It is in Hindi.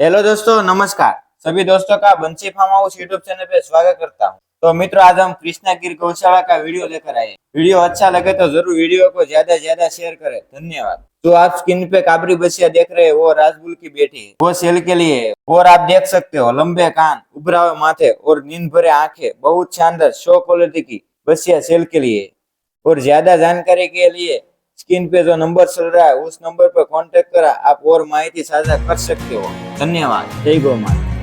हेलो दोस्तों, नमस्कार। सभी दोस्तों का बंसी फार्म हाउस यूट्यूब चैनल पे स्वागत करता हूँ। तो मित्रों, आज हम कृष्णा गिर गौशाला का वीडियो लेकर आए वीडियो अच्छा लगे तो ज़रूर वीडियो को ज़्यादा ज़्यादा शेयर करें। धन्यवाद। तो आप स्क्रीन पे काबरी बसिया देख रहे हैं, वो राजबुल की बेटी वो सेल के लिए और आप देख सकते हो, लंबे कान, उभरावे माथे और नींद भरे आँखें, बहुत शानदार शो क्वालिटी की बसिया सेल के लिए और ज़्यादा जानकारी के लिए स्क्रीन पे जो नंबर चल रहा है उस नंबर पर कांटेक्ट करा आप और माहिती साझा कर सकते हो धन्यवाद जय गौ माता